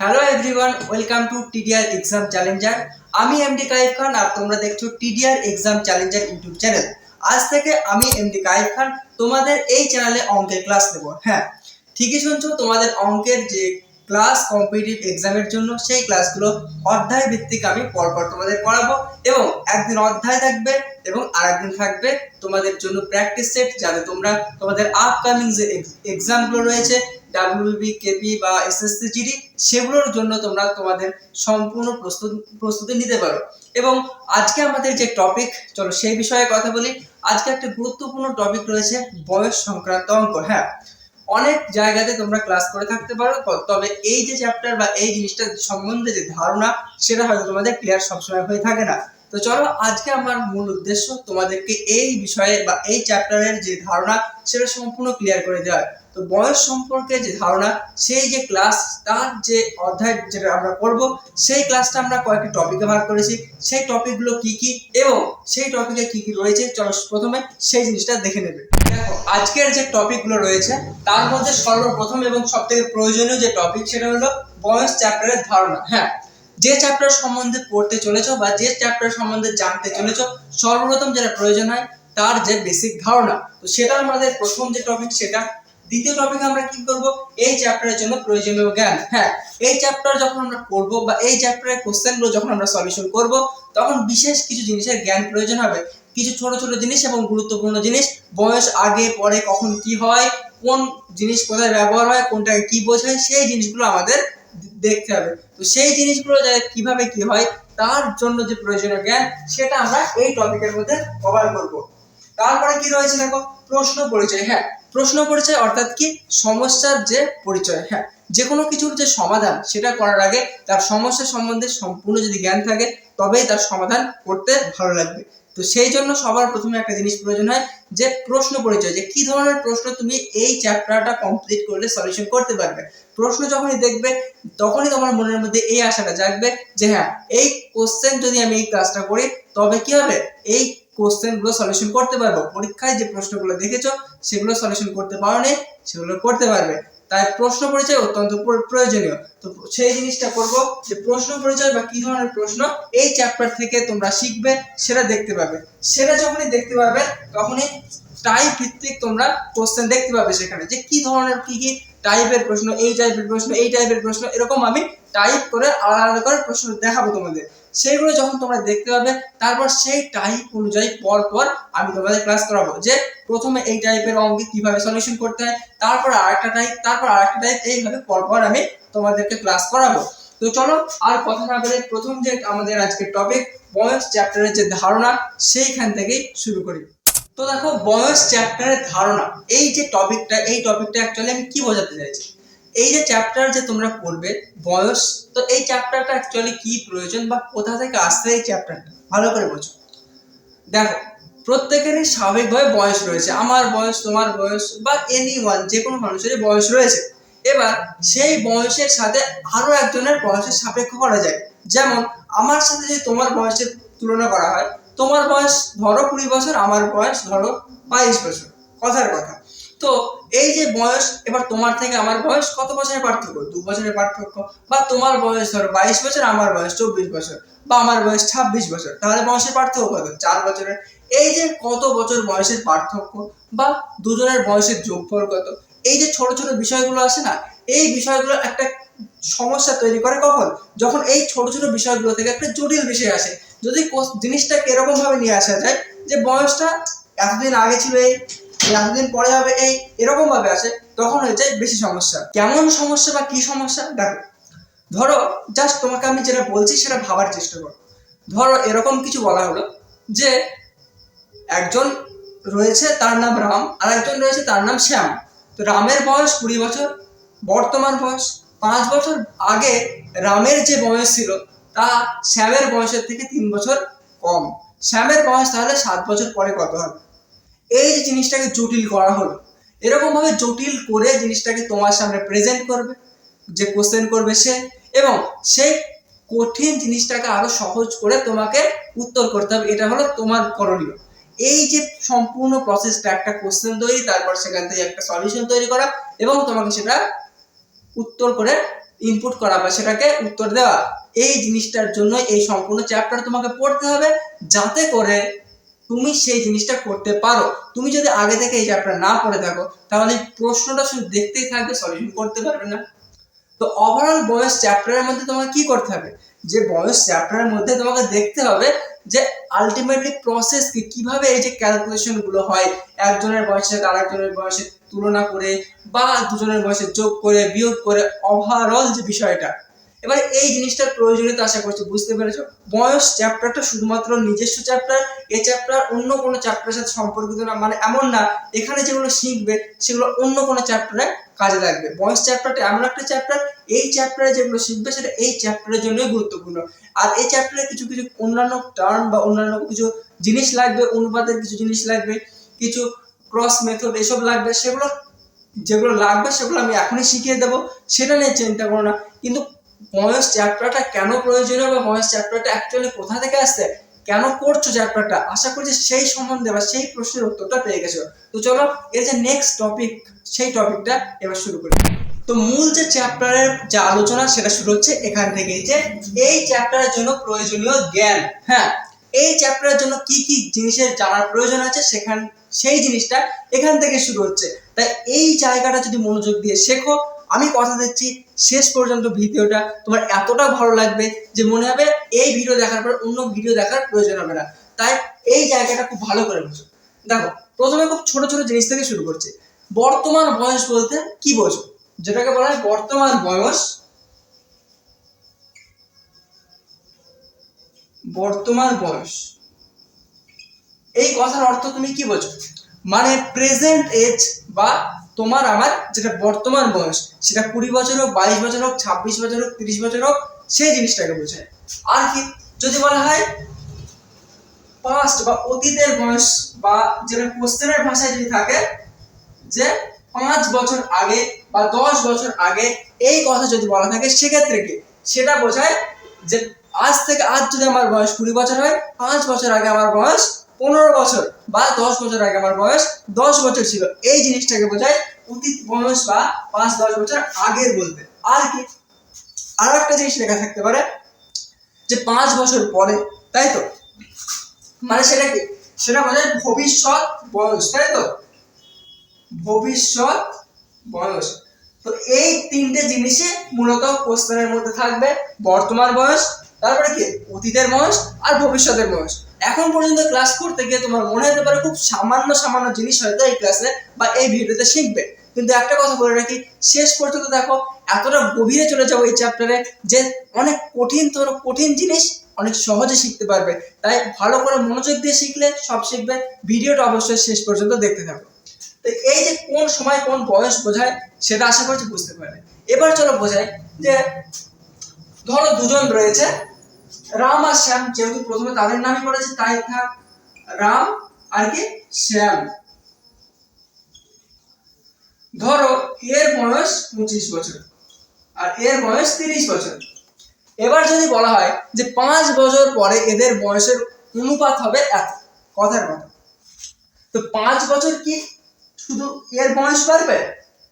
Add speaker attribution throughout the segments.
Speaker 1: Hello everyone welcome to TDR exam challenger আমি MD Kaif Khan আর তোমরা দেখছ TDR exam challenger YouTube channel আজ থেকে আমি এমডি কাইফ খান তোমাদের এই চ্যানেলে অঙ্কের ক্লাস নেব। হ্যাঁ ঠিকই শুনছো, তোমাদের অঙ্কের যে ক্লাস কম্পিটিটিভ এক্সামের জন্য সেই ক্লাসগুলো অধ্যায় ভিত্তিক আমি পরপর তোমাদের করাবো এবং একদিন অধ্যায় থাকবে এবং আরেকদিন থাকবে তোমাদের জন্য প্র্যাকটিস সেট যাতে তোমরা তোমাদের আপকামিং যে এক্সামগুলো রয়েছে ডাব্লিউবি কেপি বা এসএসসি জিডি সেগুলোর জন্য তোমরা তোমাদের সম্পূর্ণ প্রস্তুত, প্রস্তুতি নিতে পারো। এবং আজকে আমাদের যে টপিক চলো সেই বিষয়ে কথা বলি। আজকে একটা গুরুত্বপূর্ণ টপিক রয়েছে বয়স সংক্রান্ত অঙ্ক হ্যাঁ? অনেক জায়গাতে তোমরা ক্লাস করে থাকতে পারো তবে এই যে চ্যাপ্টার বা এই জিনিসটার সম্বন্ধে যে ধারণা, সেটা হয়তো তোমাদের ক্লিয়ার সবসময় হয়ে থাকে না। তো চলো, আজকে আমার মূল উদ্দেশ্য তোমাদেরকে এই বিষয়ে বা এই চ্যাপ্টারের যে ধারণা, সেটা সম্পূর্ণ ক্লিয়ার করে দেওয়া। তো বয়স সম্পর্কে যে ধারণা, সেই যে ক্লাস তার যে অধ্যায় যেটা আমরা করব সেই ক্লাসটা আমরা কয়েকটি টপিকে ভাগ করেছি। সেই টপিকগুলো কি কি এবং সেই টপিকে কি কি রয়েছে, চলো প্রথমে সেই জিনিসটা দেখে নেবে। দেখো, আজকের যে টপিকগুলো রয়েছে, তার মধ্যে সর্বপ্রথম এবং সব থেকে প্রয়োজনীয় যে টপিক সেটা হলো বয়স চ্যাপ্টারের ধারণা। হ্যাঁ যে চ্যাপ্টার সম্বন্ধে পড়তে চলেছো বা যে চ্যাপ্টার সম্বন্ধে জানতে চলেছো, সর্বপ্রথম যেটা প্রয়োজন হয়, তার যে বেসিক ধারণা। তো সেটা আমাদের প্রথম যে টপিক সেটা দ্বিতীয় টপিক আমরা কি করব? এই চ্যাপ্টারের জন্য প্রয়োজনীয় জ্ঞান। হ্যাঁ এই চ্যাপ্টার যখন আমরা করব বা এই চ্যাপ্টারের কোশ্চেনগুলো যখন আমরা সলিউশন করব, তখন বিশেষ কিছু জিনিসের জ্ঞান প্রয়োজন হবে। কিছু ছোট ছোট জিনিস এবং গুরুত্বপূর্ণ জিনিস। বয়স, আগে, পরে, কখন কি হয়, কোন জিনিস কোথায় ব্যবহার হয়, কোনটাকে কি বোঝায়, সেই জিনিসগুলো আমাদের দেখতে হবে। তো সেই জিনিসগুলো যাতে কীভাবে কি হয়, তার জন্য যে প্রয়োজনীয় জ্ঞান, সেটা আমরা এই টপিকের মধ্যে কভার করব। তারপরে কি রয়েছে দেখো? প্রশ্ন পরিচয় হ্যাঁ। প্রশ্ন পরিচয় অর্থাৎ কি? সমস্যার যে পরিচয় হ্যাঁ। যে কোনো কিছুর যে সমাধান, সেটা করার আগে তার সমস্যা সম্বন্ধে সম্পূর্ণ যদি জ্ঞান থাকে, তবেই তার সমাধান করতে ভালো লাগবে। তো সেই জন্য সবার প্রথমে একটা জিনিস প্রয়োজন হয় যে প্রশ্ন পরিচয়, যে কি ধরনের প্রশ্ন তুমি এই চ্যাপ্টারটা কমপ্লিট করলে সলিউশন করতে পারবে। প্রশ্ন যখনই দেখবে, তখনই তোমার মনের মধ্যে এই আশাটা জাগবে যে হ্যাঁ এই কোশ্চেন যদি আমি এই কাজটা করি, তবে কি হবে? এই কোশ্চেনগুলো সলিউশন করতে পারব। পরীক্ষায় যে প্রশ্নগুলো দেখেছ, সেগুলো সলিউশন করতে পারোনি সেগুলো করতে পারবে। তাই প্রশ্ন পরিচয় অত্যন্ত প্র- প্রয়োজনীয়। তো সেই জিনিসটা করব যে প্রশ্ন পরিচয় বা কি ধরনের প্রশ্ন এই চ্যাপ্টার থেকে তোমরা শিখবে, সেটা দেখতে পাবে। সেটা যখনই দেখতে পাবে, তখনই টাইপ ভিত্তিক তোমরা কোশ্চেন দেখতে পাবে সেখানে যে কি ধরনের, কি কি টাইপের প্রশ্ন, এই টাইপের প্রশ্ন, এই টাইপের প্রশ্ন, এরকম আমি টাইপ করে আলাদা আলাদা করে প্রশ্ন দেখাবো তোমাদের। সেইগুলো যখন তোমরা দেখতে পাবে তারপর সেই টাইপ অনুযায়ী পর পর আমি তোমাদের ক্লাস করাবো যে প্রথমে এই টাইপের অঙ্কে কীভাবে সলিউশন করতে হয়, তারপর আরেকটা টাইপ তারপর আরেকটা টাইপ এইভাবে পর পর আমি তোমাদেরকে ক্লাস করাবো। তো চলো আর কথা না বলে প্রথম যে আমাদের আজকের টপিক বয়স চ্যাপ্টারের যে ধারণা, সেইখান থেকেই শুরু করি। তো দেখো বয়স চ্যাপ্টারের ধারণা, এই যে টপিকটা এই টপিকটা অ্যাকচুয়ালি আমি কি বোঝাতে চাইছি? এই যে চ্যাপ্টার যে তোমরা পড়বে, বয়স, তো এই চ্যাপ্টারটা অ্যাকচুয়ালি কি প্রয়োজন বা কোথা থেকে আসছে এই চ্যাপ্টারটা ভালো করে বোঝো। দেখো, প্রত্যেকেরই স্বাভাবিকভাবে বয়স রয়েছে। আমার বয়স, তোমার বয়স বা এনি ওয়ান যে কোনো মানুষেরই বয়স রয়েছে। এবার সেই বয়সের সাথে আরও একজনের বয়সের সাপেক্ষ করা যায়। যেমন, আমার সাথে যদি তোমার বয়সের তুলনা করা হয়, তোমার বয়স ধরো কুড়ি বছর, আমার বয়স ধরো বাইশ বছর। কথার কথা। তো এই যে বয়স, এবার তোমার থেকে আমার বয়স কত বছরের পার্থক্য? দু বছরের পার্থক্য। বা তোমার বয়স ধরো বাইশ বছর, আমার বয়স চব্বিশ বছর, বা আমার বয়স ছাব্বিশ বছর, তাহলে বয়সের পার্থক্য কত? চার বছরের। এই যে কত বছর বয়সের পার্থক্য, বা দুজনের বয়সের যোগফল কত? এই যে ছোট ছোট বিষয়গুলো আছে না, এই বিষয়গুলো একটা সমস্যা তৈরি করে কখন? যখন এই ছোট ছোট বিষয়গুলো থেকে একটা জটিল বিষয় আসে। যদি জিনিসটাকে এরকম ভাবে নিয়ে আসা যায় যে বয়সটা এতদিন আগে ছিল এই এতদিন পরে হবে এই এরকম ভাবে আসে, তখন হয়ে যায় বেশি সমস্যা। কেমন সমস্যা বা কি সমস্যা? দেখো, ধরো জাস্ট তোমাকে আমি যেটা বলছি সেটা ভাবার চেষ্টা করো। ধরো, এরকম কিছু বলা হলো যে, একজন রয়েছে তার নাম রাম আর একজন রয়েছে তার নাম শ্যাম। তো রামের বয়স কুড়ি বছর, বর্তমান বয়স পাঁচ বছর আগে রামের যে বয়স ছিল, তা শ্যামের বয়সের থেকে তিন বছর কম। শ্যামের বয়স তাহলে সাত বছর পরে কত হবে? এই যে জিনিসটাকে জটিল করা হলো, এরকম ভাবে জটিল করে জিনিসটাকে তোমার সামনে প্রেজেন্ট করবে, যে কোশ্চেন করবে সে, এবং সেই কঠিন জিনিসটাকে আরও সহজ করে তোমাকে উত্তর করতে হবে। এটা হলো তোমার করণীয়। এই যে সম্পূর্ণ প্রসেসটা একটা কোশ্চেন তৈরি, তারপর সেখান থেকে একটা সলিউশন তৈরি করা, এবং তোমাকে সেটা উত্তর করে ইনপুট করা বা সেটাকে উত্তর দেওয়া, এই জিনিসটার জন্য এই সম্পূর্ণ চ্যাপ্টার তোমাকে পড়তে হবে, যাতে করে তুমি সেই জিনিসটা করতে পারো। তুমি যদি আগে থেকে এই চ্যাপ্টার না পড়ে থাকো, তাহলে প্রশ্নটা শুধু দেখতেই থাকবে সলিউশন করতে পারবে না। তো ওভারঅল বয়স চ্যাপ্টারের মধ্যে তোমাকে কি করতে হবে? যে বয়স চ্যাপ্টারের মধ্যে তোমাকে দেখতে হবে যে আলটিমেটলি প্রসেস কি কীভাবে এই যে ক্যালকুলেশনগুলো হয়, একজনের বয়সের আরেকজনের বয়সের তুলনা করে বা দুজনের বয়সে যোগ করে, বিয়োগ করে ওভারঅল যে বিষয়টা এবার এই জিনিসটার প্রয়োজনীয়তা আশা করছি বুঝতে পেরেছ। বয়স চ্যাপ্টারটা শুধুমাত্র নিজস্ব চ্যাপ্টার এই চ্যাপ্টার অন্য কোনো চ্যাপ্টারের সাথে সম্পর্কিত না মানে এমন না, এখানে যেগুলো শিখবে, সেগুলো অন্য কোনো চ্যাপ্টারে কাজে লাগবে। বয়স চ্যাপ্টারটা এমন একটা চ্যাপ্টার এই চ্যাপ্টারে যেগুলো শিখবে, সেটা এই চ্যাপ্টারের জন্যই গুরুত্বপূর্ণ। আর এই চ্যাপ্টারে কিছু কিছু অন্যান্য টার্ম বা অন্যান্য কিছু জিনিস লাগবে, অনুপাতের কিছু জিনিস লাগবে, কিছু ক্রস মেথড এসব লাগবে, সেগুলো, যেগুলো লাগবে, সেগুলো আমি এখনই শিখিয়ে দেবো। সেটা নিয়ে চিন্তা করো না। কিন্তু বয়স চ্যাপ্টারটা কেন প্রয়োজনীয় বা বয়স চ্যাপ্টারটা অ্যাকচুয়ালি কোথা থেকে আসছে? কেন করছ চ্যাপ্টারটা? আশা করছি সেই সম্বন্ধে বা সেই প্রশ্নের উত্তরটা পেয়ে গেছো। তো চলো এর যে নেক্সট টপিক সেই টপিকটা এবার শুরু করি। তো মূল যে চ্যাপ্টারের যে আলোচনা, সেটা শুরু হচ্ছে এখান থেকে যে এই চ্যাপ্টারের জন্য প্রয়োজনীয় জ্ঞান। হ্যাঁ এই চ্যাপ্টারের জন্য কি কি জিনিসের জানার প্রয়োজন আছে সেখান, সেই জিনিসটা এখান থেকে শুরু হচ্ছে। তাই এই জায়গাটা যদি মনোযোগ দিয়ে শেখো আমি কথা দিচ্ছি, শেষ পর্যন্ত ভিডিওটা তোমার এতটা ভালো লাগবে যে মনে হবে এই ভিডিও দেখার পর অন্য ভিডিও দেখার প্রয়োজন হবে না। তাই এই জায়গাটা খুব ভালো করে বুঝো। দেখো, প্রথমে খুব ছোট ছোট জিনিস থেকে শুরু করছে। বর্তমান বয়স বলতে কি বোঝো? যেটাকে বলা হয় বর্তমান বয়স। বর্তমান বয়স। এই কথার অর্থ তুমি কি বোঝো? মানে প্রেজেন্ট এজ বা তোমার আমার যেটা বর্তমান বয়স, সেটা কুড়ি বছর হোক, বাইশ বছর হোক, ছাব্বিশ বছর হোক, তিরিশ বছর হোক, সেই জিনিসটাকে বোঝায়। আর কি? যদি বলা হয় পাস্ট বা অতীতের বয়স বা যেটা কোশ্চেনের ভাষায় যদি থাকে, যে পাঁচ বছর আগে বা দশ বছর আগে এই কথা যদি বলা থাকে, সেক্ষেত্রে কি? সেটা বোঝায় যে আজ থেকে আজ যদি আমার বয়স কুড়ি বছর হয়, পাঁচ বছর আগে আমার বয়স পনেরো বছর বা দশ বছর আগে আমার বয়স দশ বছর ছিল। এই জিনিসটাকে বোঝায় অতীত বয়স বা পাঁচ, দশ বছর আগের বলতে। আর কি? আর একটা জিনিস লেখা থাকতে পারে যে পাঁচ বছর পরে, তাই তো? মানে সেটা কি? সেটা বোঝায় ভবিষ্যৎ বয়স, তাই তো? ভবিষ্যৎ বয়স। তো এই তিনটে জিনিসই মূলত কোশ্চেনের মধ্যে থাকবে। বর্তমান বয়স, তারপরে কি? অতীতের বয়স আর ভবিষ্যতের বয়স। এখন পর্যন্ত ক্লাস করতে গিয়ে তোমার মনে হতে পারে খুব সামান্য সামান্য জিনিস হয়তো এই ক্লাসে বা এই ভিডিওতে শিখবে। কিন্তু একটা কথা বলে রাখি, শেষ পর্যন্ত দেখো এতটা গভীরে চলে যাব এই চ্যাপ্টারে যে অনেক কঠিন তোর কঠিন জিনিস অনেক সহজে শিখতে পারবে। তাই ভালো করে মনোযোগ দিয়ে শিখলে সব শিখবে। ভিডিওটা অবশ্যই শেষ পর্যন্ত দেখতে থাকো। তো এই যে কোন সময় কোন বয়স বোঝায়, সেটা আশা করছি বুঝতে পারবে। এবার চলো বোঝায় যে ধরো দুজন রয়েছে রাম আর শ্যাম যেহেতু প্রথমে তাদের নামই করেছে, তাই থাক, রাম আর কি শ্যাম। ধরো, এর বয়স পঁচিশ বছর আর এর বয়স তিরিশ বছর। এবার যদি বলা হয় যে পাঁচ বছর পরে এদের বয়সের অনুপাত হবে এত, কথার কথা তো পাঁচ বছর কি শুধু এর বয়স বাড়বে?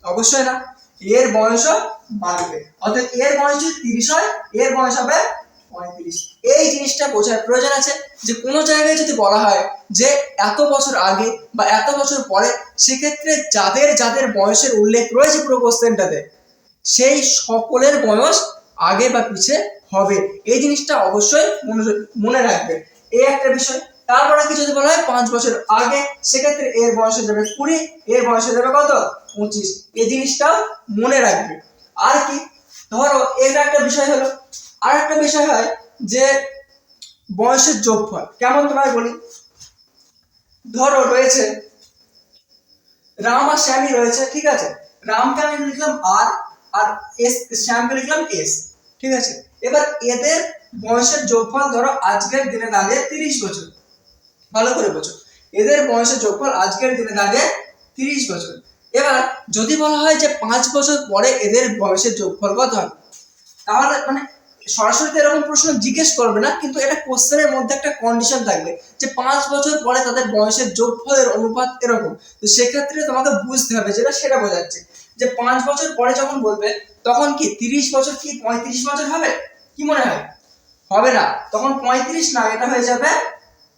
Speaker 1: অবশ্যই না, এর বয়সও বাড়বে। অর্থাৎ এর বয়স যদি তিরিশ হয়, এর বয়স হবে এই জিনিসটা বোঝার প্রয়োজন আছে যে কোনো জায়গায় যদি বলা হয় যে এত বছর আগে বা এত বছর পরে, সেক্ষেত্রে যাদের যাদের বয়সের উল্লেখ রয়েছে পুরো কোশ্চেনটাতে সেই সকলের বয়স আগে বা পিছে হবে। এই জিনিসটা অবশ্যই মনে রাখবে। এই একটা বিষয়। তারপরে কি যদি বলা হয় পাঁচ বছর আগে, সেক্ষেত্রে এর বয়স যাবে কুড়ি, এর বয়স যাবে কত? পঁচিশ। এই জিনিসটাও মনে রাখবে। আর কি? ধরো এটা একটা বিষয় হলো আর একটা বিষয় হয় যে বয়সের যোগফল। কেমন তোমায় বলি? ধরো রয়েছে, রাম আর শ্যামই রয়েছে, ঠিক আছে? রামকে আমি লিখলাম আর আর এস শ্যামকে লিখলাম এস ঠিক আছে? এবার এদের বয়সের যোগফল ধরো আজকের দিনে দাঁড়িয়ে তিরিশ বছর। ভালো করে বোঝো। এদের বয়সের যোগফল আজকের দিনে দাঁড়িয়ে তিরিশ বছর। এবার যদি বলা হয় যে পাঁচ বছর পরে এদের বয়সের যোগফল কত হবে তাহলে মানে সরাসরি তো এরকম প্রশ্ন জিজ্ঞেস করবে না, কিন্তু এটা কোশ্চেনের মধ্যে একটা কন্ডিশন থাকবে যে পাঁচ বছর পরে তাদের বয়সের যোগফলের অনুপাত এরকম। তো সেক্ষেত্রে তোমাকে বুঝতে হবে যেটা সেটা বোঝাচ্ছে। যে পাঁচ বছর পরে যখন বলবে, তখন কি তিরিশ বছর কি পঁয়ত্রিশ বছর হবে? কি মনে হয়? হবে না। তখন পঁয়ত্রিশ না, এটা হয়ে যাবে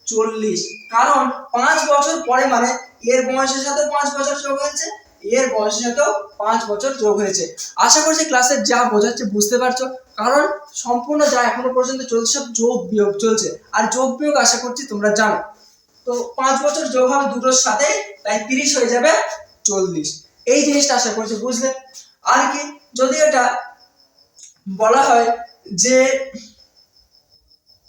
Speaker 1: চল্লিশ। কারণ পাঁচ বছর পরে মানে এর বয়সের সাথে পাঁচ বছর যোগ হয়েছে, এর বয়সের সাথেও পাঁচ বছর যোগ হয়েছে। আশা করছি ক্লাসে যা বোঝাচ্ছে বুঝতে পারছ। কারণ সম্পূর্ণ যা এখনও পর্যন্ত চলছে, সব যোগ বিয়োগ চলছে। আর যোগ বিয়োগ আশা করছি তোমরা জানো। তো পাঁচ বছর যোগ হবে দুটোর সাথে, তাই তিরিশ হয়ে যাবে চল্লিশ। এই জিনিসটা আশা করছি, বুঝলে? আর কি, যদি এটা বলা হয় যে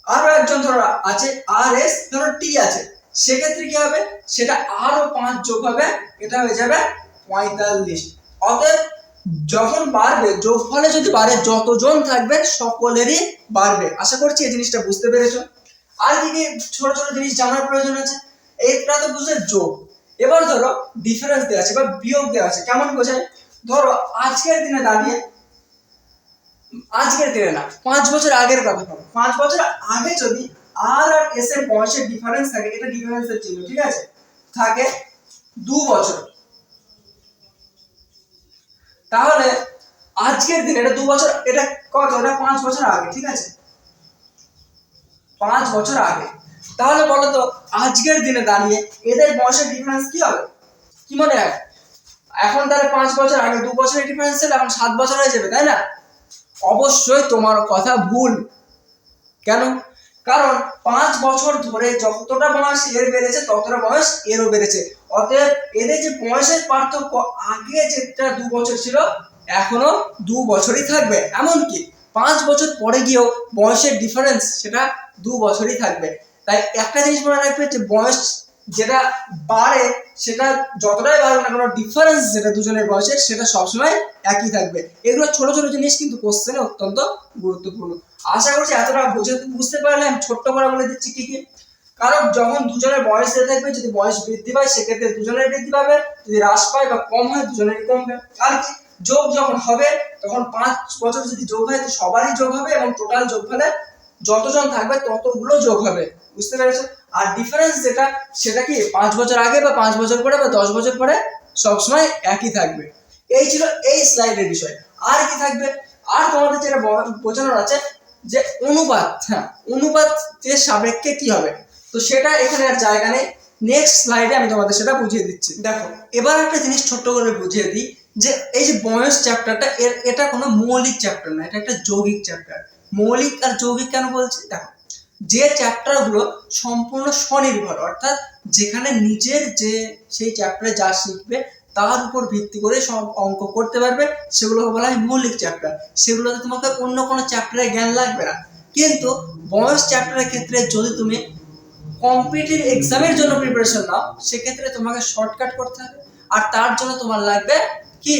Speaker 1: আরও একজন ধরো আছে আর এস ধরো টি আছে, সেক্ষেত্রে কি হবে? সেটা আরও পাঁচ যোগ হবে, এটা হয়ে যাবে পঁয়তাল্লিশ। অতএব যখন বাড়বে যোগফলে যদি বাড়ে, যতজন থাকবে সকলেরই বাড়বে। আশা করছি এই জিনিসটা বুঝতে পেরেছ। আর কি কি ছোট ছোট জিনিস জানার প্রয়োজন আছে? এইটা তো বুঝলে যোগ। এবার ধরো ডিফারেন্স দেওয়া আছে বা বিয়োগ দেওয়া আছে। কেমন বোঝায়? ধরো, আজকের দিনে দাঁড়িয়ে, আজকের দিনে না, পাঁচ বছর আগের কথা ভাবো। পাঁচ বছর আগে যদি আর আর এস এর বয়সের ডিফারেন্স থাকে, এটা ডিফারেন্সের চিহ্ন, ঠিক আছে? থাকে দু বছর। তাহলে আজকের দিনে, এটা দু বছর, এটা কত? এটা পাঁচ বছর আগে, ঠিক আছে? পাঁচ বছর আগে। তাহলে বলো তো, আজকের দিনে দাঁড়িয়ে এদের বয়সের ডিফারেন্স কি হবে? কি মনে হয়? এখন তাহলে পাঁচ বছর আগে, দু বছরের ডিফারেন্স ছিল এখন সাত বছর হয়ে যাবে, তাই না? অবশ্যই তোমার কথা ভুল। কেন? কারণ পাঁচ বছর ধরে যতটা বয়স এর বেড়েছে, ততটা বয়স এরও বেড়েছে। অতএব এদের যে বয়সের পার্থক্য আগে যেটা দু বছর ছিল, এখনও দু বছরই থাকবে। এমনকি পাঁচ বছর পরে গিয়েও বয়সের ডিফারেন্স সেটা দু বছরই থাকবে। তাই একটা জিনিস মনে রাখবে যে বয়স যেটা বাড়ে, সেটা যতটাই বাড়বে না কোনো ডিফারেন্স যেটা দুজনের বয়সের, সেটা সবসময় একই থাকবে। এগুলো ছোট ছোট জিনিস কিন্তু কোশ্চেনে অত্যন্ত গুরুত্বপূর্ণ। আশা করছি এতটা বুঝে বুঝতে পারলে আমি ছোট্ট করে বলে দিচ্ছি কি কি। কারণ যখন দুজনের বয়স দেওয়া থাকবে যদি বয়স বৃদ্ধি পায়, সেক্ষেত্রে দুজনের বৃদ্ধি পাবে, যদি হ্রাস পায় বা কম হয়, দুজনেরই কমবে। আর কি? যোগ যখন হবে, তখন পাঁচ বছর যদি যোগ হয়, তো সবারই যোগ হবে এবং টোটাল যোগ ফলে যতজন থাকবে, ততগুলো যোগ হবে। বুঝতে পেরেছ আর ডিফারেন্স যেটা, সেটা কি? পাঁচ বছর আগে বা পাঁচ বছর পরে বা দশ বছর পরে সবসময় একই থাকবে। এই ছিল এই স্লাইডের বিষয়। আর কি থাকবে? আর তোমাদের যেটা বোঝানোর আছে যে অনুপাত হ্যাঁ অনুপাত যে সাপেক্ষে কি হবে? তো সেটা এখানে আর জায়গা নেই। নেক্সট স্লাইডে আমি তোমাদের সেটা বুঝিয়ে দিচ্ছি। দেখো, এবার একটা জিনিস ছোট্ট করে বুঝিয়ে দিই যে এই যে বয়স চ্যাপ্টারটা এর, এটা কোনো মৌলিক চ্যাপ্টার না এটা একটা যৌগিক চ্যাপ্টার মৌলিক আর যৌগিক কেন বলছি? দেখো, যে চ্যাপ্টারগুলো সম্পূর্ণ স্বনির্ভর, অর্থাৎ যেখানে নিজের যে সেই চ্যাপ্টারে যা শিখবে তার উপর ভিত্তি করে সব অঙ্ক করতে পারবে। সেগুলোকে বলা হয় মৌলিক চ্যাপ্টার সেগুলোতে তোমাকে অন্য কোনো চ্যাপ্টারে জ্ঞান লাগবে না। কিন্তু বয়স চ্যাপ্টারের ক্ষেত্রে যদি তুমি কম্পিটিভ এক্সামের জন্য প্রিপারেশন নাও, সেক্ষেত্রে তোমাকে শর্টকাট করতে হবে। আর তার জন্য তোমার লাগবে কি?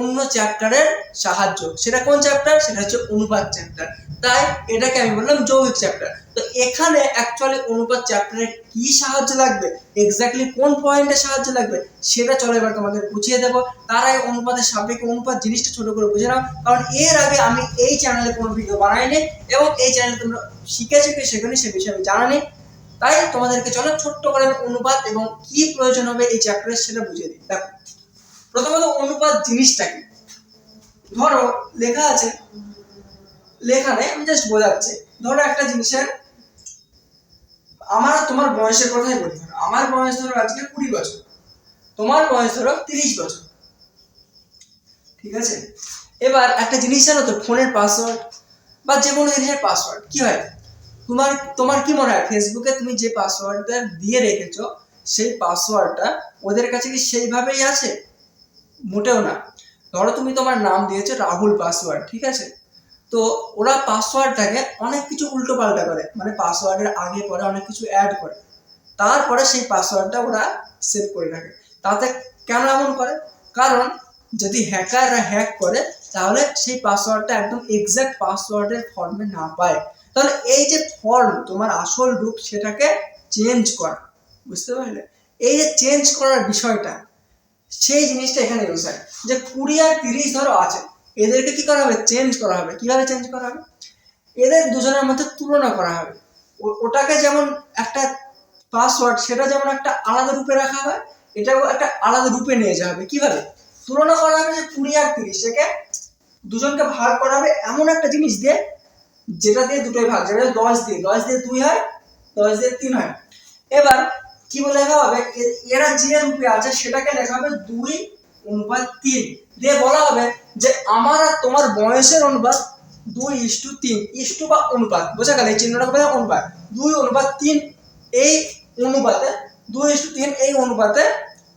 Speaker 1: অন্য চ্যাপ্টারের সাহায্য। সেটা কোন চ্যাপ্টার সেটা হচ্ছে অনুবাদ চ্যাপ্টার তাই এটাকে আমি বললাম যৌগিক চ্যাপ্টার তো এখানে অ্যাকচুয়ালি অনুপাত চ্যাপ্টারে কি সাহায্য লাগবে? এক্স্যাক্টলি কোন পয়েন্টে সাহায্য লাগবে? সেটা চলো এবার তোমাদের বুঝিয়ে দেবো। তার আগে অনুপাতের সাপেক্ষে অনুপাত জিনিসটা ছোট করে বুঝে নাও। কারণ এর আগে আমি এই চ্যানেলে কোনো ভিডিও বানাইনি এবং এই চ্যানেলে তোমরা শিখেছো কি সেখানে সে বিষয়ে আমি জানা নেই তাই তোমাদেরকে চলো ছোট্ট করে আমি অনুপাত এবং কি প্রয়োজন হবে এই চ্যাপ্টারে সেটা বুঝিয়ে দিই। দেখো, প্রথমত অনুপাত জিনিসটা কি? ধরো, লেখা আছে লেখানে আমি জাস্ট বোঝাচ্ছি। ধরো একটা জিনিসের, আমার তোমার বয়সের কথাই বলি ধরো, আমার বয়স ধরো আজকে কুড়ি বছর, তোমার বয়স ধরো তিরিশ বছর। ঠিক আছে? এবার একটা জিনিস জানো তো, ফোনের পাসওয়ার্ড বা যে কোনো জিনিসের পাসওয়ার্ড কি হয়? তোমার তোমার কি মনে হয়, ফেসবুকে তুমি যে পাসওয়ার্ডটা দিয়ে রেখেছো, সেই পাসওয়ার্ডটা ওদের কাছে কি সেইভাবেই আছে? মোটেও না। ধরো তুমি তোমার নাম দিয়েছ রাহুল পাসওয়ার্ড ঠিক আছে? তো ওরা পাসওয়ার্ডটাকে অনেক কিছু উল্টো পাল্টা করে মানে পাসওয়ার্ডের আগে পরে অনেক কিছু অ্যাড করে। তারপরে সেই পাসওয়ার্ডটা ওরা সেভ করে রাখে। তাতে কেন এমন করে? কারণ যদি হ্যাকাররা হ্যাক করে, তাহলে সেই পাসওয়ার্ডটা একদম এক্সাক্ট পাসওয়ার্ডের ফর্মে না পায়। তাহলে এই যে ফর্ম তোমার আসল রূপ সেটাকে চেঞ্জ করা, বুঝতে পারলে? এই যে চেঞ্জ করার বিষয়টা, সেই জিনিসটা এখানে ইউজ হয়। যে কুড়ি আর তিরিশ ধরো আছে। এদেরকে কি করা হবে? চেঞ্জ করা হবে। কীভাবে চেঞ্জ করা হবে? এদের দুজনের মধ্যে তুলনা করা হবে। ওটাকে যেমন একটা পাসওয়ার্ড সেটা যেমন একটা আলাদা রূপে রাখা হয় এটাও একটা আলাদা রূপে নিয়ে যাওয়া হবে। কীভাবে? তুলনা করা হবে যে কুড়ি আর তিরিশ। একে দুজনকে ভাগ করা হবে এমন একটা জিনিস দিয়ে, যেটা দিয়ে দুটোই ভাগ। যেটা দশ দিয়ে। দশ দিয়ে দুই হয়, দশ দিয়ে তিন হয়। এবার কি বলে লেখা হবে? এরা যে রূপে আছে, সেটাকে লেখা হবে দুই অনুপাত তিন। দিয়ে বলা হবে যে আমার আর তোমার বয়সের অনুপাত দুই ইস্টু তিন। ইস্টু বা অনুপাত বোঝা গেল এই চিহ্নটাকে বলে অনুপাত দুই অনুপাত তিন, এই অনুপাতে দুই ইস্টু তিন, এই অনুপাতে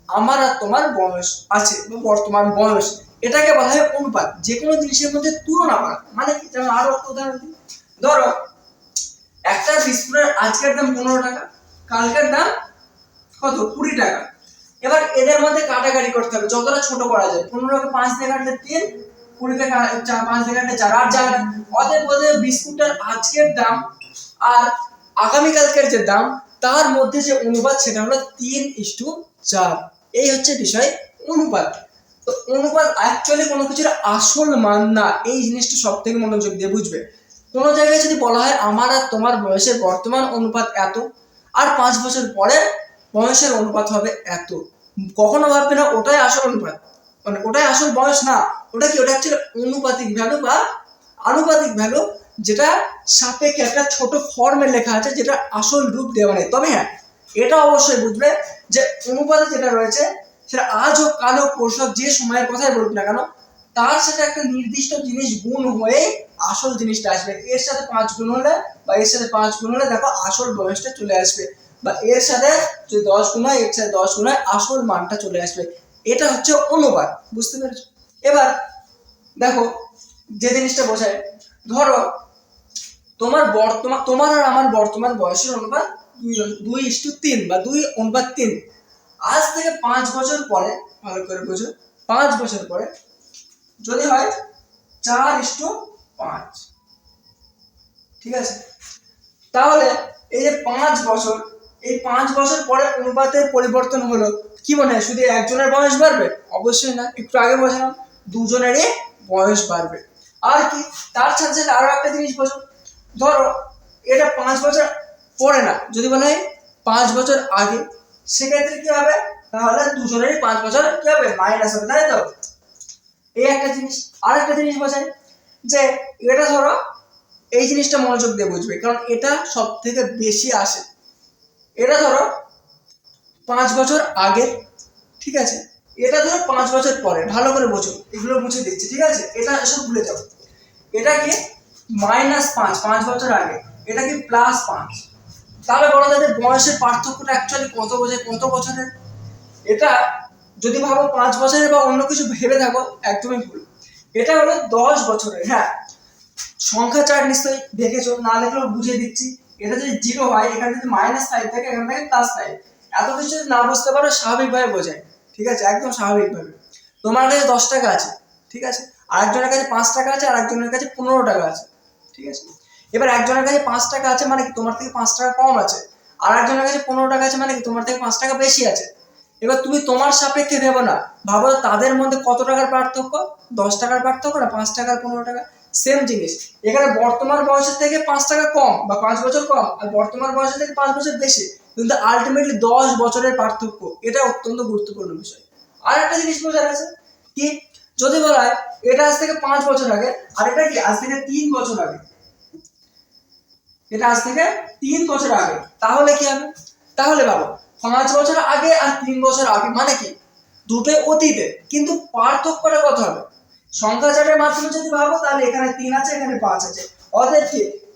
Speaker 1: আমার আর তোমার বয়স আছে বর্তমান বয়স। এটাকে বলা হয় অনুপাত যে কোনো জিনিসের মধ্যে তুলনা করা। মানে যেমন আরও একটা উদাহরণ দিই। ধরো, একটা বিস্কুটের আজকের দাম পনেরো টাকা, কালকের দাম কত? কুড়ি টাকা। এবার এদের মধ্যে কাটাকাটি করতে হবে। যতটা ছোট করা যায়। পনেরোকে পাঁচ দিয়ে কাটলে তিন কুড়িতে পাঁচ দিয়ে কাটলে চার। আর যার অতএব অতএব বিস্কুটের আজকের দাম আর আগামীকালকের যে দাম, তার মধ্যে যে অনুপাত, সেটা হলো তিন ইস্টু চার। এই হচ্ছে বিষয় অনুপাত। তো অনুপাত অ্যাকচুয়ালি কোনো কিছুর আসল মান না, এই জিনিসটা সব থেকে মনোযোগ দিয়ে বুঝবে। কোনো জায়গায় যদি বলা হয় আমার আর তোমার বয়সের বর্তমান অনুপাত এত, আর পাঁচ বছর পরে বয়সের অনুপাত হবে এত কখনো ভাববে না, ওটাই আসল অনুপাত। মানে ওটাই আসল বয়স না, ওটা কি? ওটা অ্যাকচুয়ালি অনুপাতিক ভ্যালু বা আনুপাতিক ভ্যালু যেটা সাপেক্ষে একটা ছোট ফর্মে লেখা আছে, যেটা আসল রূপ দেওয়া নেই। তবে হ্যাঁ এটা অবশ্যই বুঝবে যে অনুপাতে যেটা রয়েছে, সেটা আজ হোক, কাল হোক, পরশু যে সময়ের কথাই বলুক না কেন, তার সাথে একটা নির্দিষ্ট জিনিস গুণ হয়ে আসল জিনিসটা আসবে। এর সাথে পাঁচ গুণ হলে বা এর সাথে পাঁচ গুণ হলে দেখো আসল বয়সটা চলে আসবে। বা এর সাথে যদি দশ গুণ হয়, এর সাথে দশ গুণ হয়, আসল মানটা চলে আসবে। এটা হচ্ছে অনুপাত বুঝতে পেরেছ? এবার দেখো, যে জিনিসটা বোঝায়, ধরো তোমার বর্তমান তোমার আর আমার বর্তমান বয়সের অনুপাত দুই দুই ইস্টু তিন বা দুই অনুপাত তিন। আজ থেকে পাঁচ বছর পরে, ভালো করে বোঝো, পাঁচ বছর পরে যদি হয় চার ইস্টু পাঁচ। ঠিক আছে? তাহলে এই যে পাঁচ বছর এই পাঁচ বছর পরে অনুপাতের পরিবর্তন হলো। কি মনে হয়, শুধু একজনের বয়স বাড়বে? অবশ্যই না, একটু আগে বোঝালাম দুজনেরই বয়স বাড়বে। আর কি, তার সাথে সাথে আরও একটা জিনিস বোঝো ধরো, এটা পাঁচ বছর পরে না, যদি বলা হয় পাঁচ বছর আগে, সেক্ষেত্রে কি হবে? তাহলে দুজনেরই পাঁচ বছর কি হবে? মাইনাস হবে, তাই তো? এই একটা জিনিস, আর একটা জিনিস বোঝায় যে, এটা ধরো, এই জিনিসটা মনোযোগ দিয়ে বুঝবে, কারণ এটা সব থেকে বেশি আসে। এটা ধরো পাঁচ বছর আগে, ঠিক আছে? এটা ধরো পাঁচ বছর পরে, ভালো করে বোঝো, এগুলো বুঝে দিচ্ছি, ঠিক আছে? এটা এসব ভুলে যাও। এটা কি মাইনাস পাঁচ পাঁচ বছর আগে? এটা কি প্লাস পাঁচ? তাহলে বলা যায় যে বয়সের পার্থক্যটা অ্যাকচুয়ালি কত বোঝে, কত বছরের? এটা যদি ভাবো পাঁচ বছরের বা অন্য কিছু ভেবে থাকো, একদমই ভুল। এটা হলো দশ বছরের হ্যাঁ? সংখ্যা চার নিশ্চয়ই দেখেছ, না দেখলেও বুঝিয়ে দিচ্ছি। এটা যদি জিরো হয়, এখানে যদি মাইনাস ফাইভ থাকে, এখানে থাকে প্লাস ফাইভ এত কিছু যদি না বুঝতে পারো, স্বাভাবিকভাবে বোঝায়। ঠিক আছে? একদম স্বাভাবিকভাবে। তোমার কাছে দশ টাকা আছে, ঠিক আছে? আরেকজনের কাছে পাঁচ টাকা আছে আর একজনের কাছে পনেরো টাকা আছে, ঠিক আছে? এবার একজনের কাছে পাঁচ টাকা আছে মানে কি তোমার থেকে পাঁচ টাকা কম আছে? আর একজনের কাছে পনেরো টাকা আছে মানে কি তোমার থেকে পাঁচ টাকা বেশি আছে? এবার তুমি তোমার সাপেক্ষে ভেবো না। ভাবো তাদের মধ্যে কত টাকার পার্থক্য? দশ টাকার পার্থক্য না পাঁচ টাকার পনেরো টাকা? সেম জিনিস। এখানে বর্তমান বয়সের থেকে পাঁচ টাকা কম বা পাঁচ বছর কম আর বর্তমান বয়সের থেকে পাঁচ বছর বেশি। কিন্তু আলটিমেটলি দশ বছরের পার্থক্য, এটা অত্যন্ত গুরুত্বপূর্ণ বিষয়। আর একটা জিনিস বোঝার আছে কি, যদি বলা হয় এটা আজ থেকে পাঁচ বছর আগে, আর এটা কি আজ থেকে তিন বছর আগে? এটা আজ থেকে তিন বছর আগে। তাহলে কি হবে? তাহলে বাবা পাঁচ বছর আগে আর তিন বছর আগে মানে কি? দুটোই অতীতে। কিন্তু পার্থক্যটা কত হবে? সংখ্যা চার্টের মাধ্যমে যদি ভাবো, তাহলে এখানে তিন আছে, এখানে পাঁচ আছে। অতএব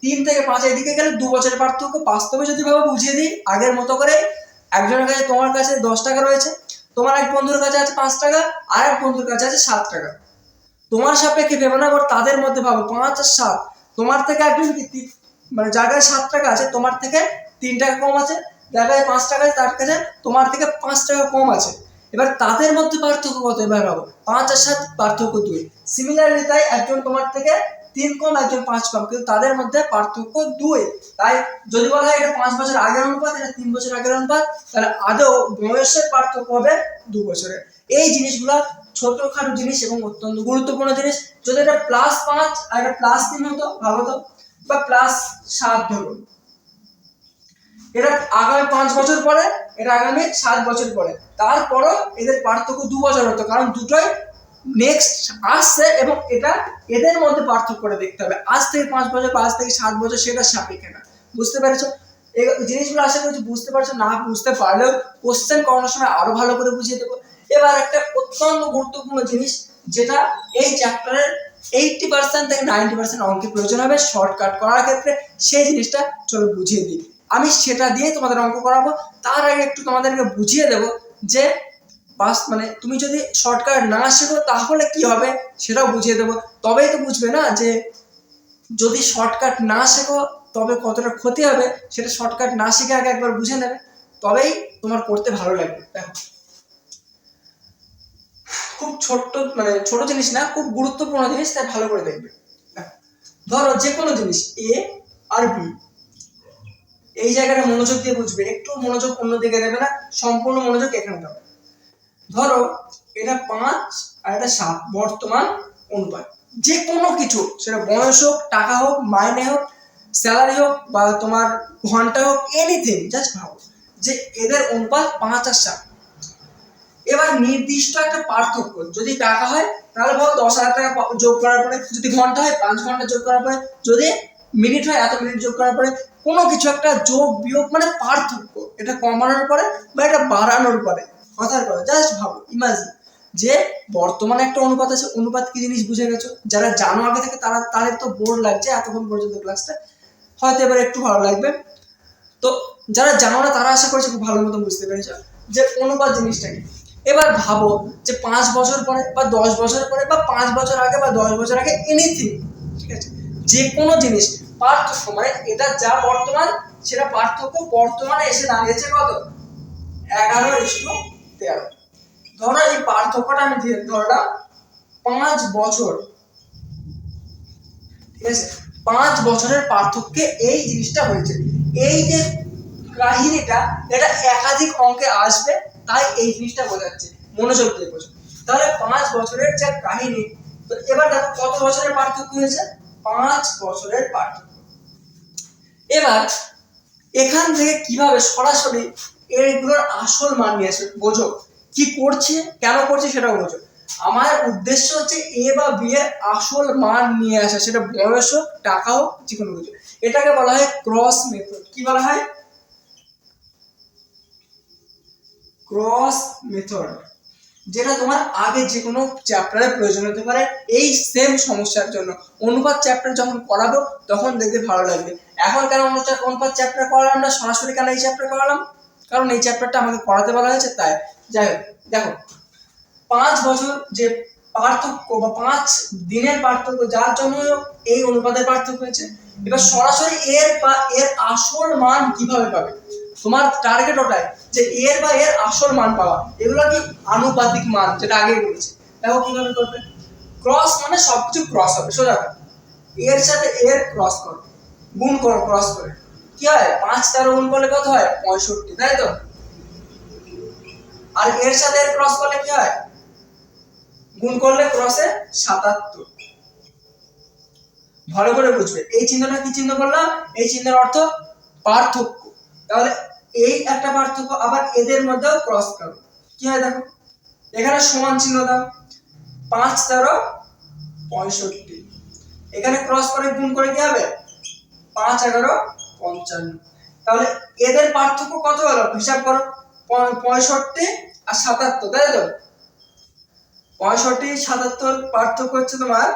Speaker 1: তিন থেকে পাঁচ এদিকে গেলে দু বছরের পার্থক্য। বাস্তবে যদি ভাবো, বুঝিয়ে দিই, আগের মতো করে একজনের কাছে তোমার কাছে দশ টাকা রয়েছে, তোমার এক বন্ধুর কাছে আছে পাঁচ টাকা, আর এক বন্ধুর কাছে আছে সাত টাকা। তোমার সাপেক্ষে ভেবো না তাদের মধ্যে ভাবো, পাঁচ আর সাত। তোমার থেকে একজন কি মানে জায়গায় সাত টাকা আছে, তোমার থেকে তিন টাকা কম আছে জায়গায় পাঁচ টাকা আছে, তার কাছে তোমার থেকে পাঁচ টাকা কম আছে। এবার তাদের মধ্যে পার্থক্য কত? এবার ভাবো, পাঁচ আর সাত পার্থক্য দুই। সিমিলারলি তাই একজন তোমার থেকে তিন কম, একজন পাঁচ কম, কিন্তু তাদের মধ্যে পার্থক্য দুই। তাই যদি বলা হয় এটা পাঁচ বছর আগের অনুপাত, এটা তিন বছর আগের অনুপাত, তাহলে আদৌ বয়সের পার্থক্য হবে দু বছরের। এই জিনিসগুলো ছোটখাটো জিনিস এবং অত্যন্ত গুরুত্বপূর্ণ জিনিস। যদি এটা প্লাস পাঁচ আর এটা প্লাস তিন হতো, ভালো হতো। বা প্লাস সাত ধরুন। এটা আগামী পাঁচ বছর পরে, এটা আগামী সাত বছর পরে। তারপরও এদের পার্থক্য দু বছর হতো, কারণ দুটোই নেক্সট আসছে এবং এটা এদের মধ্যে পার্থক্য করে দেখতে হবে। আজ থেকে পাঁচ বছর আজ থেকে সাত বছর সেটা সাপেক্ষে না। বুঝতে পেরেছ? এই জিনিসগুলো আশা করছি বুঝতে পারছ, না বুঝতে পারলেও কোশ্চেন করানোর সময় আরও ভালো করে বুঝিয়ে দেবো। এবার একটা অত্যন্ত গুরুত্বপূর্ণ জিনিস, যেটা এই চ্যাপ্টারের এইটটি পার্সেন্ট থেকে নাইনটি পার্সেন্ট অঙ্কের প্রয়োজন হবে। শর্টকাট করার ক্ষেত্রে সেই জিনিসটা চলো বুঝিয়ে দিই। আমি সেটা দিয়ে তোমাদের অঙ্ক করাবো। তার আগে একটু তোমাদেরকে বুঝিয়ে দেবো যে পাস মানে তুমি যদি শর্টকাট না শেখো, তাহলে কি হবে সেটাও বুঝিয়ে দেবো। তবেই তো বুঝবে না যে যদি শর্টকাট না শেখো, তবে কতটা ক্ষতি হবে? সেটা শর্টকাট না শিখে আগে একবার বুঝে নেবে। তবেই তোমার করতে ভালো লাগবে, দেখো। খুব ছোট্ট মানে ছোট জিনিস না, খুব গুরুত্বপূর্ণ জিনিস, তাই ভালো করে দেখবে। ধরো যে কোনো জিনিস এ আর বি এই জায়গাটা মনোযোগ দিয়ে বুঝবে, একটু মনোযোগ অন্যদিকে দেবে না, সম্পূর্ণ মনোযোগ এখানে দেবে ধরো, এটা পাঁচ আর এটা সাত, বর্তমান অনুপাত। যে কোনো কিছু, সেটা বয়স হোক, টাকা হোক, মাইনে হোক, স্যালারি হোক, বা তোমার ঘণ্টা হোক এনিথিং জাস্ট ভাবো যে এদের অনুপাত পাঁচ আর সাত। এবার নির্দিষ্ট একটা পার্থক্য, যদি টাকা হয়, তাহলে বলো দশ হাজার টাকা যোগ করার পরে, যদি ঘণ্টা হয়, পাঁচ ঘণ্টা যোগ করার পরে, যদি মিনিট হয়, এত মিনিট যোগ করার পরে কোনো কিছু একটা যোগ বিয়োগ মানে পার্থক্য। এটা কমানোর পরে বা এটা বাড়ানোর পরে। কথার কথা জাস্ট ভাবো ইমাজিন যে বর্তমানে একটা অনুপাত আছে, অনুপাত কি জিনিস বুঝে গেছো? যারা জানো আগে থেকে, তারা, তাদের তো বোর লাগছে এতক্ষণ পর্যন্ত ক্লাসটা হয়তো এবার একটু ভালো লাগবে। তো যারা জানো না, তারা আশা করছে খুব ভালো মতো বুঝতে পেরেছ যে অনুপাত জিনিসটা কি। এবার ভাবো যে পাঁচ বছর পরে বা দশ বছর পরে বা পাঁচ বছর আগে বা দশ বছর আগে এনিথিং ঠিক আছে? যে কোনো জিনিস পার্থক্য মানে এটা যা বর্তমান, সেটা পার্থক্য বর্তমানে এসে দাঁড়িয়েছে কত? এগারো ইস্টু তেরো। ধরো এই পার্থক্যটা আমি ধরলাম পাঁচ বছর। ঠিক আছে? পাঁচ বছরের পার্থক্যে এই জিনিসটা হয়েছে। এই যে কাহিনীটা এটা একাধিক অঙ্কে আসবে, তাই এই জিনিসটা বোঝাচ্ছে। মনোযোগ দিয়ে বোঝো। তাহলে পাঁচ বছরের যে কাহিনী তো এবার দেখো কত বছরের পার্থক্য হয়েছে? পাঁচ বছরের পার্থক্য। এবার এখান থেকে কীভাবে সরাসরি এইগুলোর আসল মান নিয়ে আসবে বোঝো। কি করছে, কেন করছে সেটাও বোঝো। আমার উদ্দেশ্য হচ্ছে এ বা বি এর আসল মান নিয়ে আসা, সেটা বয়স হোক, টাকা হোক, যে কোনো কিছু। এটাকে বলা হয় ক্রস মেথড কি বলা হয়? ক্রস মেথড যেটা তোমার আগে যে কোনো চ্যাপ্টারে প্রয়োজন হতে পারে। এই সেম সমস্যার জন্য। অনুবাদ চ্যাপ্টার যখন করাবো, তখন দেখতে ভালো লাগবে। এখন কেন অনুপাত অনুপাত চ্যাপ্টার করালাম না, সরাসরি কেন এই চ্যাপ্টার করালাম কারণ এই চ্যাপ্টারটা আমাকে করাতে বলা হয়েছে, তাই যাই দেখো, পাঁচ বছর যে পার্থক্য বা পাঁচ দিনের পার্থক্য, যার জন্য এই অনুপাতের পার্থক্য হয়েছে, এবার সরাসরি এর বা এর আসল মান কীভাবে পাবে? তোমার টার্গেট ওটাই যে এর বা এর আসল মান পাওয়া। এগুলো কি আনুপাতিক মান, যেটা আগে বলেছি। দেখো কীভাবে করবে? ক্রস মানে সবকিছু ক্রস হবে, সোজা এর সাথে এর ক্রস করো গুণ করো ক্রস করে। কি হয়? পাঁচ তেরো গুণ করলে কত হয়? পঁয়ষট্টি, তাই তো? আর এর সাথে এর ক্রস করলে কি হয়? গুণ করলে ক্রসে সাতাত্তর। ভালো করে বুঝবে। এই চিহ্নটা কি চিহ্ন করলাম? এই চিহ্নের অর্থ পার্থক্য। তাহলে এই একটা পার্থক্য আবার এদের মধ্যেও ক্রস করো। কি হয় দেখো? এখানে সমান চিহ্ন দাও। পাঁচ তেরো পঁয়ষট্টি। এখানে ক্রস করে গুণ করে কি হবে? পাঁচ, এগারো, পঞ্চান্ন। তাহলে এদের পার্থক্য কত হলো? হিসাব করো। পঁয়ষট্টি আর সাতাত্তর, তাই তো? পঁয়ষট্টি, সাতাত্তর পার্থক্য হচ্ছে তোমার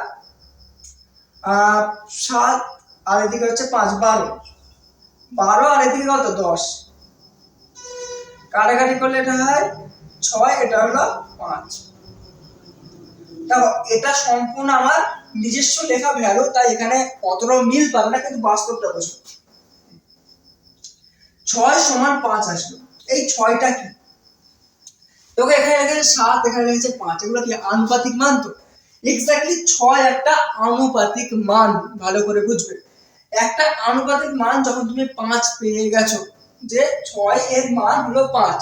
Speaker 1: সাত আর এদিকে হচ্ছে পাঁচ, বারো। বারো আর এদিকে কত? দশ। কাটাকাটি করলে এটা হয় ছয়, এটা হলো পাঁচ। দেখো, এটা সম্পূর্ণ আমার নিজস্ব লেখা ভ্যালু, তাই এখানে অতটাও মিল পাবে না কিন্তু বাস্তবটা বসে ছয় সমান পাঁচ আসলো এই ছয়টা কি? তোকে এখানে লেগেছে সাত, এখানে লেগেছে পাঁচ, এগুলো কি আনুপাতিক মান তো? এক্স্যাক্টলি ছয় একটা আনুপাতিক মান, ভালো করে বুঝবে। একটা আনুপাতিক মান যখন তুমি পাঁচ পেয়ে গেছো, যে ছয় এর মান হলো পাঁচ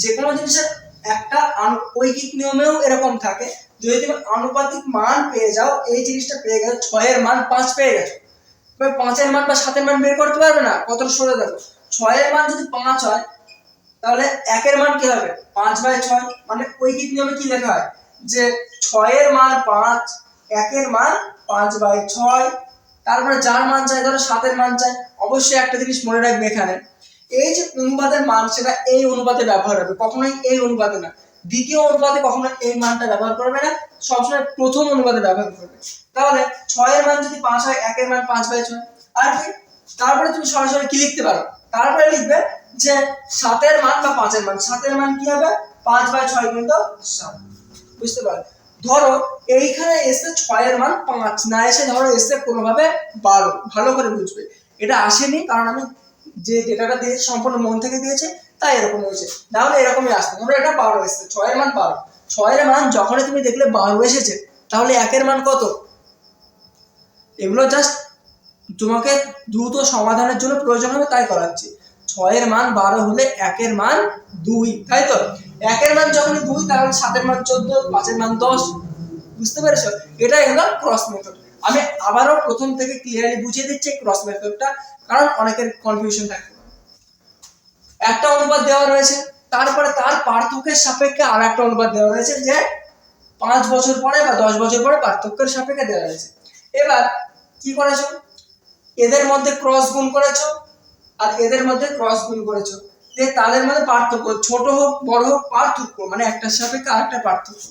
Speaker 1: যে কোনো জিনিসের একটা ঐকিক নিয়মেও এরকম থাকে। যদি তুমি আনুপাতিক মান পেয়ে যাও, এই জিনিসটা পেয়ে গেছো ছয়ের মান পাঁচ পেয়ে গেছো। এবার পাঁচের মান বা সাতের মান বের করতে পারবে না কতটা সরে দেখো ছয়ের মান যদি পাঁচ হয়, তাহলে একের মান কি হবে? পাঁচ বাই ছয় মানে ঐকিক নিয়মে কি লেখা হয়? যে ছয়ের মান পাঁচ, একের মান পাঁচ বাই ছয়, তারপরে যার মান চাই ধরো সাতের মান চাই, অবশ্যই একটা জিনিস মনে রাখবে এখানে। এই যে অনুপাতের মান সেটা এই অনুপাতে ব্যবহার হবে, কখনোই এই অনুপাতে না। দ্বিতীয় অনুপাতে কখনো এই মানটা ব্যবহার করবে না, সবসময় প্রথম অনুপাতে ব্যবহার করবে। তাহলে ছয়ের মান যদি পাঁচ হয়, একের মান পাঁচ বাই ছয়। আর কি? তারপরে তুমি সরাসরি কি লিখতে পারো? তারপরে লিখবে যে সাতের মান বা পাঁচের মান। সাতের মান কি হবে? পাঁচ বাই ছয় কিন্তু সাত। বুঝতে পারো ধরো এইখানে এসে ছয়ের মান পাঁচ, না এসে ধরো এসে কোনোভাবে বারো। ভালো করে বুঝবে। এটা আসেনি, কারণ আমি যে ডেটাটা দিয়েছি সম্পূর্ণ মন থেকে দিয়েছে তাই এরকম হয়েছে। নাহলে এরকমই আসতো। ধরো এটা বারো এসেছে ছয়ের মান বারো ছয়ের মান যখনই তুমি দেখলে বারো এসেছে, তাহলে একের মান কত? এগুলো জাস্ট তোমাকে দ্রুত সমাধানের জন্য প্রয়োজন হবে, তাই করাচ্ছি। ছয়ের মান বারো হলে একের মান দুই, তাই তো? একের মান যখন দুই, তাহলে সাতের মান চোদ্দ, পাঁচের মান দশ। বুঝতে পেরেছ? এটাই হলো ক্রস মেথড আমি আবারও প্রথম থেকে ক্লিয়ারলি বুঝিয়ে দিচ্ছি ক্রস মেথডটা কারণ অনেকের কনফিউশন পারে একটা অনুপাত দেওয়া রয়েছে। তারপরে তার পার্থক্যের সাপেক্ষে আর একটা অনুপাত দেওয়া রয়েছে যে পাঁচ বছর পরে বা দশ বছর পরে পার্থক্যের সাপেক্ষে দেওয়া রয়েছে। এবার কি করেছ? এদের মধ্যে ক্রস গুণ করেছ আর এদের মধ্যে ক্রস গুণ করেছ। যে তাদের মধ্যে পার্থক্য, ছোট হোক, বড় হোক, পার্থক্য মানে একটার সাপেক্ষে আরেকটা পার্থক্য।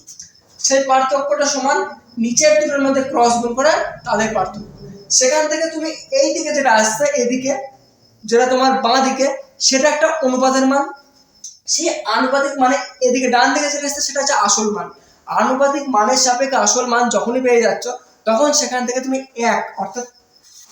Speaker 1: সেই পার্থক্যটা সমান নিচের দুটোর মধ্যে ক্রস গুণ করে তাদের পার্থক্য। সেখান থেকে তুমি এই দিকে যেটা আসছে, এদিকে, যেটা তোমার বাঁ দিকে সেটা একটা অনুপাতের মান। সেই আনুপাতিক মানে এদিকে ডান দিকে যেটা আসছে, সেটা হচ্ছে আসল মান। আনুপাতিক মানের সাপেক্ষে আসল মান যখনই পেয়ে যাচ্ছ, তখন সেখান থেকে তুমি এক, অর্থাৎ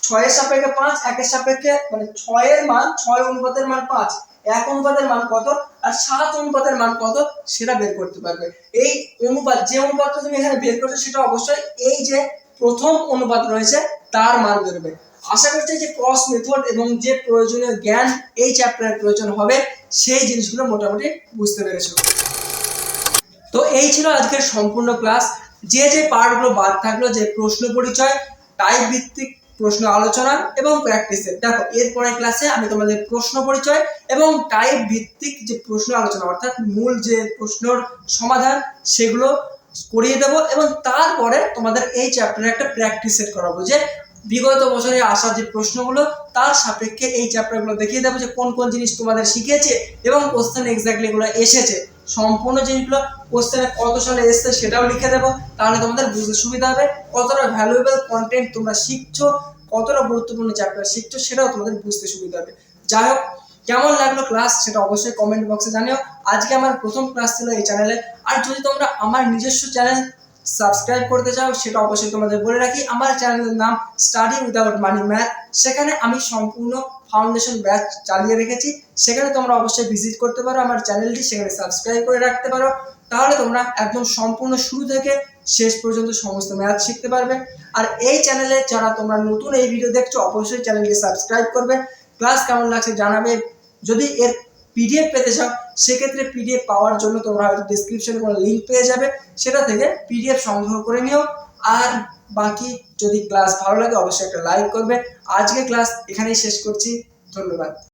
Speaker 1: ছয়ের সাপেক্ষে পাঁচ, একের সাপেক্ষে মানে ছয়ের মান, ছয় অনুপাতের মান পাঁচ, এক অনুপাতের মান কত, আর সাত অনুপাতের মান কত, সেটা বের করতে পারবে। এই অনুপাত, যে অনুপাতটা তুমি এখানে বের করছ, সেটা অবশ্যই এই যে প্রথম অনুপাত রয়েছে, তার মান বেরোবে। আশা করছি যে ক্রস মেথড এবং যে প্রয়োজনীয় জ্ঞান এই চ্যাপ্টারের প্রয়োজন হবে, সেই জিনিসগুলো মোটামুটি বুঝতে পেরেছ। তো এই ছিল আজকের সম্পূর্ণ ক্লাস যে যে পার্টগুলো বাদ থাকল, যে প্রশ্ন পরিচয় টাইপ ভিত্তিক প্রশ্ন আলোচনা এবং প্র্যাকটিসের দেখো, এরপরের ক্লাসে আমি তোমাদের প্রশ্ন পরিচয় এবং টাইপ ভিত্তিক যে প্রশ্ন আলোচনা, অর্থাৎ মূল যে প্রশ্নর সমাধান, সেগুলো করিয়ে দেবো এবং তারপরে তোমাদের এই চ্যাপ্টারে একটা প্র্যাকটিস সেট করাবো, যে বিগত বছরে আসা যে প্রশ্নগুলো, তার সাপেক্ষে এই চ্যাপ্টারগুলো দেখিয়ে দেবো যে কোন কোন জিনিস তোমাদের শিখেছে এবং কোশ্চেন এক্স্যাক্টলি এগুলো এসেছে। সম্পূর্ণ জিনিসগুলো কোশ্চেনে কত সালে এসছে সেটাও লিখে দেবো। তাহলে তোমাদের বুঝতে সুবিধা হবে কতটা ভ্যালুয়েবল কন্টেন্ট তোমরা শিখছো, কতটা গুরুত্বপূর্ণ চ্যাপ্টার শিখছো সেটাও তোমাদের বুঝতে সুবিধা হবে। যাই হোক, কেমন লাগল ক্লাস সেটা অবশ্যই কমেন্ট বক্সে জানিও। আজকে আমার প্রথম ক্লাস ছিল এই চ্যানেলে আর যদি তোমরা আমার নিজস্ব চ্যানেল সাবস্ক্রাইব করতে চাও, সেটা অবশ্যই তোমাদের বলে রাখি। আমার চ্যানেলের নাম স্টাডি উইদাউট মানি ম্যাথ সেখানে আমি সম্পূর্ণ ফাউন্ডেশন ব্যাচ চালিয়ে রেখেছি। সেখানে তোমরা অবশ্যই ভিজিট করতে পারো আমার চ্যানেলটি, সেখানে সাবস্ক্রাইব করে রাখতে পারো। তাহলে তোমরা একদম সম্পূর্ণ শুরু থেকে শেষ পর্যন্ত সমস্ত ম্যাথ শিখতে পারবে। আর এই চ্যানেলে যারা তোমরা নতুন এই ভিডিও দেখছ, অবশ্যই চ্যানেলটি সাবস্ক্রাইব করবে। ক্লাস কেমন লাগছে জানাবে। যদি এর পিডিএফ পেতে চাও, সেক্ষেত্রে পিডিএফ পাওয়ার জন্য তোমরা হয়তো ডিসক্রিপশনে কোনো লিঙ্ক পেয়ে যাবে, সেটা থেকে পিডিএফ সংগ্রহ করে নিও। আর বাকি যদি ক্লাস ভালো লাগে, অবশ্যই একটা লাইক করবে। আজকে ক্লাস এখানেই শেষ করছি। ধন্যবাদ।